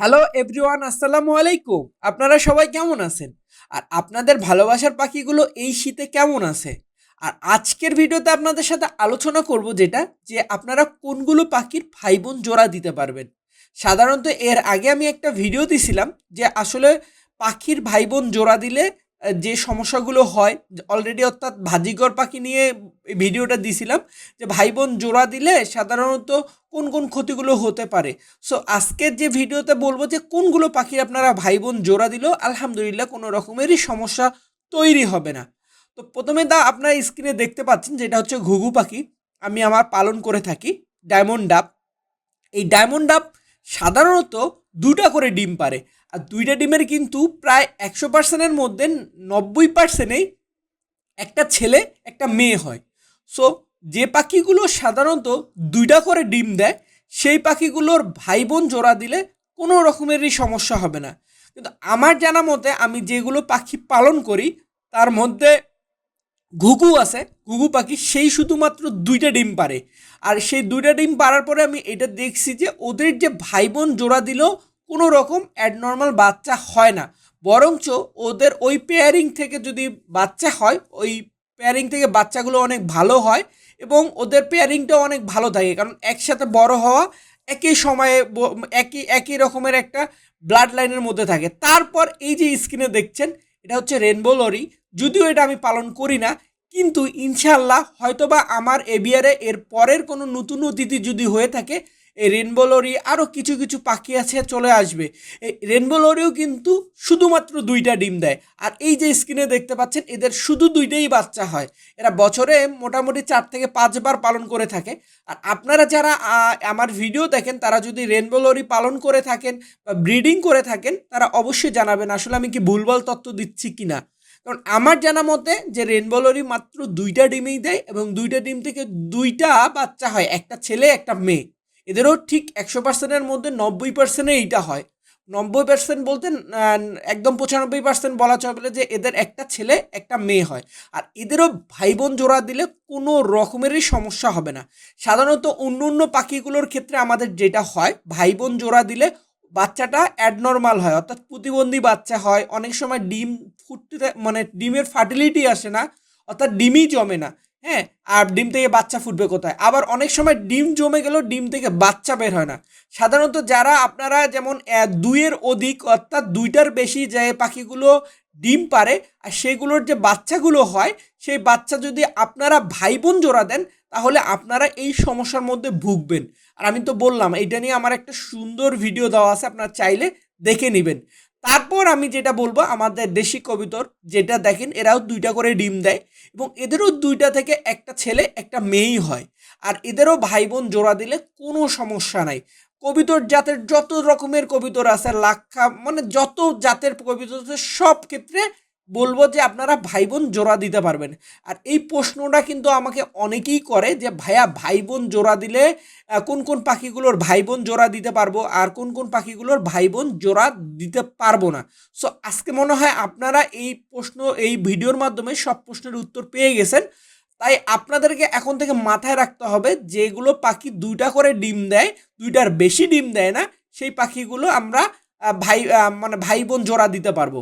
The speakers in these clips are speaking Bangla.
হ্যালো এভরিওয়ান আসসালামু আলাইকুম। আপনারা সবাই কেমন আছেন? আর আপনাদের ভালোবাসার পাখিগুলো এই শীতে কেমন আছে? আর আজকের ভিডিওতে আপনাদের সাথে আলোচনা করব যেটা, যে আপনারা কোনগুলো পাখির ভাই বোন জোড়া দিতে পারবেন। সাধারণত এর আগে আমি একটা ভিডিও দিছিলাম যে আসলে পাখির ভাই বোন জোড়া দিলে যে সমস্যাগুলো হয় অলরেডি অর্থাৎ ভাজিগর পাখি নিয়ে ভিডিওটা দিছিলাম, যে ভাই বোন জোড়া দিলে সাধারণত কোন কোন ক্ষতিগুলো হতে পারে। সো আজকের যে ভিডিওতে বলব যে কোনগুলো পাখির আপনারা ভাই বোন জোড়া দিলেও আলহামদুলিল্লাহ কোনো রকমেরই সমস্যা তৈরি হবে না। তো প্রথমে দা আপনারা স্ক্রিনে দেখতে পাচ্ছেন, যেটা হচ্ছে ঘুঘু পাখি। আমি আমার পালন করে থাকি, ডায়মন্ড ডাব। এই ডায়মন্ড ডাব সাধারণত দুটা করে ডিম পারে আর দুইটা ডিমের কিন্তু প্রায় একশো পার্সেন্টের মধ্যে নব্বই পার্সেন্টেই একটা ছেলে, একটা মেয়ে হয়। সো যে পাখিগুলো সাধারণত দুইটা করে ডিম দেয়, সেই পাখিগুলোর ভাই বোন জোড়া দিলে কোনো রকমেরই সমস্যা হবে না। কিন্তু আমার জানা মতে আমি যেগুলো পাখি পালন করি, তার মধ্যে ঘুঘু আছে, ঘুঘু পাখি, সেই শুধুমাত্র দুইটা ডিম পারে। আর সেই দুইটা ডিম পারার পরে আমি এটা দেখছি যে ওদের যে ভাই বোন জোড়া দিলেও কোনো রকম অ্যাডনর্মাল বাচ্চা হয় না। বরঞ্চ ওদের ওই পেয়ারিং থেকে যদি বাচ্চা হয়, ওই পেয়ারিং থেকে বাচ্চাগুলো অনেক ভালো হয় এবং ওদের পেয়ারিংটাও অনেক ভালো থাকে। কারণ একসাথে বড় হওয়া একই সময়ে একই একই রকমের একটা ব্লাড লাইনের মধ্যে থাকে। তারপর এই যে স্ক্রিনে দেখছেন, এটা হচ্ছে রেনবো লরি যদিও এটা আমি পালন করি না, কিন্তু ইনশাল্লাহ হয়তোবা আমার এবিয়ারে এর পরের কোনো নতুন অতিথি যদি হয়ে থাকে এই রেনবো লরি আরও কিছু কিছু পাখি আছে, চলে আসবে। এই রেনবো লরিও কিন্তু শুধুমাত্র দুইটা ডিম দেয়। আর এই যে স্ক্রিনে দেখতে পাচ্ছেন, এদের শুধু দুইটাই বাচ্চা হয়। এরা বছরে মোটামুটি চার থেকে পাঁচবার পালন করে থাকে। আর আপনারা যারা আমার ভিডিও দেখেন, তারা যদি রেনবো লরি পালন করে থাকেন বা ব্রিডিং করে থাকেন, তারা অবশ্যই জানাবেন, আসলে আমি কি ভুলভাল তথ্য দিচ্ছি কি না। কারণ আমার জানা মতে, যে রেনবো লরি মাত্র দুইটা ডিমেই দেয় এবং দুইটা ডিম থেকে দুইটা বাচ্চা হয়, একটা ছেলে, একটা মেয়ে। এদেরও ঠিক একশো পার্সেন্টের মধ্যে নব্বই পার্সেন্টে এইটা হয়। নব্বই পার্সেন্ট বলতে একদম পঁচানব্বই পার্সেন্ট বলা চলে যে এদের একটা ছেলে, একটা মেয়ে হয়। আর এদেরও ভাই বোন জোড়া দিলে কোনো রকমেরই সমস্যা হবে না। সাধারণত অন্য অন্য পাখিগুলোর ক্ষেত্রে আমাদের যেটা হয় ভাই বোন জোড়া দিলে বাচ্চাটা অ্যাডনর্মাল হয়। অর্থাৎ প্রতিবন্ধী বাচ্চা হয়। অনেক সময় ডিম ফুটতে মানে ডিমের ফার্টিলিটি আসে না, অর্থাৎ ডিমই জমে না। হ্যাঁ আর ডিম থেকে বাচ্চা ফুটবে কোথায়? আবার অনেক সময় ডিম জমে গেলেও ডিম থেকে বাচ্চা বের হয় না। সাধারণত যারা আপনারা যেমন দুইয়ের অধিক, অর্থাৎ দুইটার বেশি যে পাখিগুলো ডিম পারে, আর সেগুলোর যে বাচ্চাগুলো হয়, সেই বাচ্চা যদি আপনারা ভাই বোন জোড়া দেন, তাহলে আপনারা এই সমস্যার মধ্যে ভুগবেন। আর আমি তো বললাম, এইটা নিয়ে আমার একটা সুন্দর ভিডিও দেওয়া আছে, আপনারা চাইলে দেখে নেবেন। তারপর আমি যেটা বলব, আমাদের দেশি কবিতর যেটা দেখেন, এরাও দুইটা করে ডিম দেয় এবং এদেরও দুইটা থেকে একটা ছেলে, একটা মেয়েই হয়। আর এদেরও ভাই বোন জোড়া দিলে কোনো সমস্যা নাই। কবিতর জাতের যত রকমের কবিতর আছে, লাক্ষা মানে যত জাতের কবিতর আছে, সব ক্ষেত্রে বলব যে আপনারা ভাই বোন জোড়া দিতে পারবেন। আর এই প্রশ্নটা কিন্তু আমাকে অনেকেই করে যে, ভাইয়া ভাই বোন জোড়া দিলে কোন কোন পাখিগুলোর ভাই বোন জোড়া দিতে পারব? আর কোন কোন পাখিগুলোর ভাই বোন জোড়া দিতে পারব না? সো আজকে মনে হয় আপনারা এই প্রশ্ন, এই ভিডিওর মাধ্যমে সব প্রশ্নের উত্তর পেয়ে গেছেন। তাই আপনাদেরকে এখন থেকে মাথায় রাখতে হবে যেগুলো পাখি দুইটা করে ডিম দেয়, দুইটার বেশি ডিম দেয় না, সেই পাখিগুলো আমরা ভাই মানে ভাই বোন জোড়া দিতে পারব।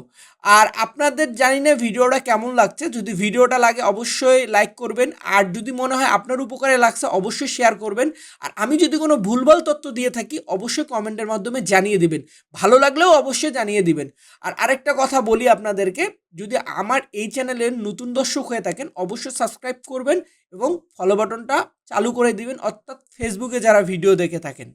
আর আপনাদের জানি না ভিডিওটা কেমন লাগছে। যদি ভিডিওটা লাগে অবশ্যই লাইক করবেন। আর যদি মনে হয় আপনার উপকারে লাগছে, অবশ্যই শেয়ার করবেন। আর আমি যদি কোনো ভুলভাল তথ্য দিয়ে থাকি, অবশ্যই কমেন্টের মাধ্যমে জানিয়ে দিবেন। ভালো লাগলেও অবশ্যই জানিয়ে দিবেন। আর আরেকটা কথা বলি আপনাদেরকে, যদি আমার এই চ্যানেলের নতুন দর্শক হয়ে থাকেন, অবশ্যই সাবস্ক্রাইব করবেন এবং ফলো বাটনটা চালু করে দিবেন। অর্থাৎ ফেসবুকে যারা ভিডিও দেখে থাকেন।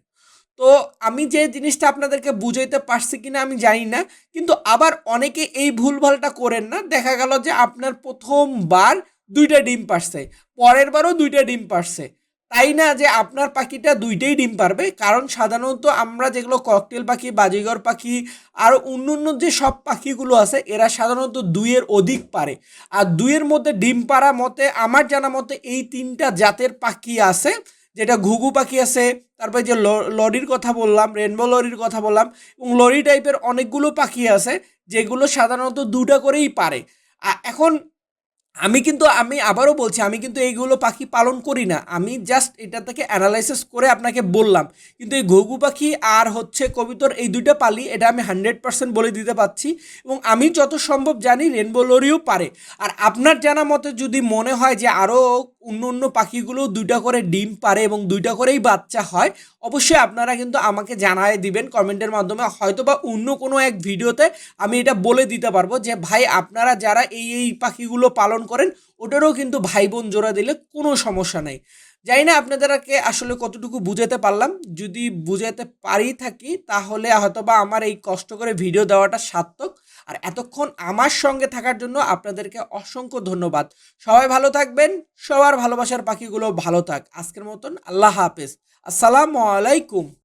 তো আমি যে জিনিসটা আপনাদেরকে বুঝাইতে পারছি কিনা আমি জানি না, কিন্তু আবার অনেকে এই ভুলভালটা করেন না। দেখা গেল যে আপনার প্রথমবার দুইটা ডিম পারছে পরের বারও দুইটা ডিম পারছে। তাই না যে আপনার পাখিটা দুইটাই ডিম পারবে? কারণ সাধারণত আমরা যেগুলো ককটেল পাখি, বাজিগর পাখি, আর অন্য অন্য যে সব পাখিগুলো আছে, এরা সাধারণত দুইয়ের অধিক পারে। আর দুইয়ের মধ্যে ডিম পাড়া মতে, আমার জানা মতে এই তিনটা জাতের পাখি আছে। যেটা ঘুঘু পাখি আছে, তারপরে যে লরির কথা বললাম রেনবো লরির কথা বললাম, এবং লরি টাইপের অনেকগুলো পাখি আছে, যেগুলো সাধারণত দুটা করেই পারে। এখন আমি কিন্তু, আমি আবারও বলছি, আমি কিন্তু এইগুলো পাখি পালন করি না। আমি জাস্ট এটা থেকে অ্যানালাইসিস করে আপনাকে বললাম। কিন্তু এই ঘুঘু পাখি আর হচ্ছে কবিতর এই দুইটা পালি, এটা আমি হান্ড্রেড পার্সেন্ট বলে দিতে পারছি, এবং আমি যত সম্ভব জানি রেনবো লরিও পারে। আর আপনার জানা মতে যদি মনে হয় যে আরও অন্য অন্য পাখিগুলো দুইটা করে ডিম পারে এবং দুইটা করেই বাচ্চা হয়, অবশ্যই আপনারা কিন্তু আমাকে জানায় দিবেন কমেন্টের মাধ্যমে। হয়তো বা অন্য কোনো এক ভিডিওতে আমি এটা বলে দিতে পারব যে, ভাই, আপনারা যারা এই এই পাখিগুলো পালন করেন, ওটারও কিন্তু ভাই বোন জোড়া দিলে কোনো সমস্যা নেই। জানি না আপনাদেরকে আসলে কতটুকু বুঝাতে পারলাম। যদি বুঝাতে পারি থাকি, তাহলে হয়তো বা আমার এই কষ্ট করে ভিডিও দেওয়াটা সার্থক। আর এতক্ষণ আমার সঙ্গে থাকার জন্য আপনাদেরকে অসংখ্য ধন্যবাদ। সবাই ভালো থাকবেন, সবার ভালোবাসার পাখিগুলো ভালো থাক। আজকের মতন আল্লাহ হাফেজ। আসসালামু আলাইকুম।